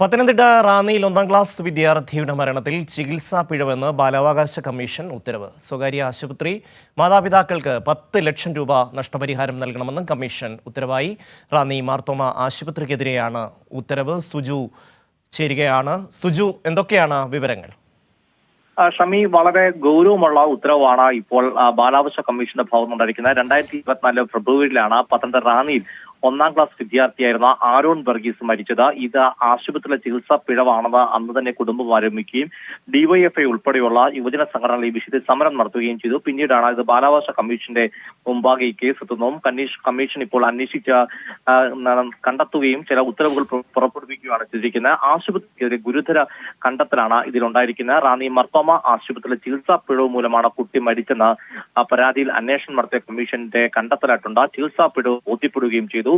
പത്തനംതിട്ട റാന്നിയിൽ ഒന്നാം ക്ലാസ് വിദ്യാർത്ഥിയുടെ മരണത്തിൽ ചികിത്സാ പിഴവെന്ന് ബാലാവകാശ കമ്മീഷൻ ഉത്തരവ്. സ്വകാര്യ ആശുപത്രി മാതാപിതാക്കൾക്ക് പത്ത് ലക്ഷം രൂപ നഷ്ടപരിഹാരം നൽകണമെന്നും കമ്മീഷൻ ഉത്തരവായി. റാന്നി മാർത്തോമ ആശുപത്രിക്കെതിരെയാണ് ഉത്തരവ്. സുജു ചേരുകയാണ്. സുജു എന്തൊക്കെയാണ് വിവരങ്ങൾ? ഷമി വളരെ ഗൗരവമുള്ള ഉത്തരവാണ് ഇപ്പോൾ ബാലാവകാശ കമ്മീഷന്റെ ഭാഗത്ത് ഉണ്ടായിരിക്കുന്നത് രണ്ടായിരത്തി ഇരുപത്തിനാല് ഫെബ്രുവരിയിലാണ് പത്തനംതിട്ട റാന്നിയിൽ ഒന്നാം ക്ലാസ് വിദ്യാർത്ഥിയായിരുന്ന ആരോൺ വർഗീസ് മരിച്ചത്. ഇത് ആശുപത്രിയിലെ ചികിത്സാ പിഴവാണെന്ന് അന്ന് തന്നെ കുടുംബം ആരംഭിക്കുകയും ഡിവൈഎഫ്ഐ ഉൾപ്പെടെയുള്ള യുവജന സംഘടനകൾ ഈ വിഷയത്തിൽ സമരം നടത്തുകയും ചെയ്തു. പിന്നീടാണ് ഇത് ബാലാവകാശ കമ്മീഷന്റെ മുമ്പാകെ ഈ കേസ് എത്തുന്നതും കമ്മീഷ് കമ്മീഷൻ ഇപ്പോൾ അന്വേഷിച്ച കണ്ടെത്തുകയും ചില ഉത്തരവുകൾ പുറ- പുറപ്പെടുവിക്കുകയാണ് ചെയ്തിരിക്കുന്നത്. ആശുപത്രിക്കെതിരെ ഗുരുതര കണ്ടെത്തലാണ് ഇതിലുണ്ടായിരിക്കുന്നത്. റാന്നി മർത്തോമ ആശുപത്രിയിലെ ചികിത്സാ പിഴവ് മൂലമാണ് കുട്ടി മരിച്ചെന്ന് പരാതിയിൽ അന്വേഷണം നടത്തിയ കമ്മീഷന്റെ കണ്ടെത്തലായിട്ടുണ്ട്. ചികിത്സാ പിഴവ് ബോധ്യപ്പെടുകയും ചെയ്തു.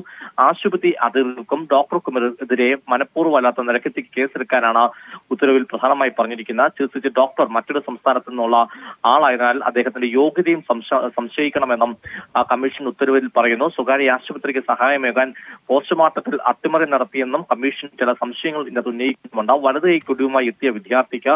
ആശുപത്രി അധികൃതർക്കും ഡോക്ടർക്കുമെതിരെ മനഃപൂർവമല്ലാത്ത നിരക്കെത്തി കേസെടുക്കാനാണ് ഉത്തരവിൽ പ്രധാനമായി പറഞ്ഞിരിക്കുന്ന ചികിത്സിച്ച് ഡോക്ടർ മറ്റൊരു സംസ്ഥാനത്തു നിന്നുള്ള ആളായതിനാൽ അദ്ദേഹത്തിന്റെ യോഗ്യതയും സംശയിക്കണമെന്നും കമ്മീഷൻ ഉത്തരവിൽ പറയുന്നു. സ്വകാര്യ ആശുപത്രിക്ക് സഹായമേകാൻ പോസ്റ്റ്മോർട്ടത്തിൽ അട്ടിമറി നടത്തിയെന്നും കമ്മീഷൻ ചില സംശയങ്ങൾ ഇതിനകത്ത് ഉന്നയിക്കുന്നുണ്ട്. വലത് കൈക്കൊടിയുമായി എത്തിയ വിദ്യാർത്ഥിക്ക്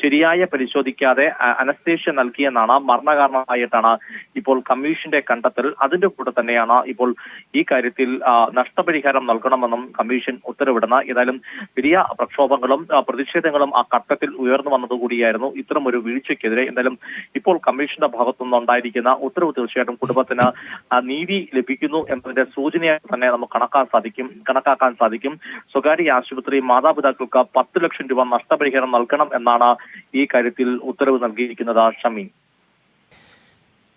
ശരിയായ പരിശോധിക്കാതെ അനസ്തേഷ്യ നൽകിയെന്നാണ് മരണകാരണമായിട്ടാണ് ഇപ്പോൾ കമ്മീഷന്റെ കണ്ടെത്തൽ. അതിന്റെ കൂടെ തന്നെയാണ് ഇപ്പോൾ ഈ കാര്യത്തിൽ നഷ്ടപരിഹാരം നൽകണമെന്നും കമ്മീഷൻ ഉത്തരവിടുന്ന. ഏതായാലും വലിയ പ്രക്ഷോഭങ്ങളും പ്രതിഷേധങ്ങളും ആ ഘട്ടത്തിൽ ഉയർന്നു വന്നതുകൂടിയായിരുന്നു ഇത്തരം ഒരു വീഴ്ചയ്ക്കെതിരെ. എന്തായാലും ഇപ്പോൾ കമ്മീഷന്റെ ഭാഗത്തുനിന്ന് ഉണ്ടായിരിക്കുന്ന ഉത്തരവ് തീർച്ചയായിട്ടും കുടുംബത്തിന് നീതി ലഭിക്കുന്നു എന്നതിന്റെ സൂചനയായി തന്നെ നമുക്ക് കണക്കാൻ സാധിക്കും കണക്കാക്കാൻ സാധിക്കും. സ്വകാര്യ ആശുപത്രി മാതാപിതാക്കൾക്ക് പത്ത് ലക്ഷം രൂപ നഷ്ടപരിഹാരം നൽകണം എന്നാണ് ഈ കാര്യത്തിൽ ഉത്തരവ് നൽകിയിരിക്കുന്നത് ഷമി.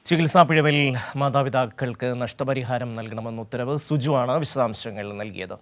ചികിത്സാ പിഴവിൽ മാതാപിതാക്കൾക്ക് നഷ്ടപരിഹാരം നൽകണമെന്ന ഉത്തരവ് സുജുവാണ് വിശദാംശങ്ങൾ നൽകിയത്.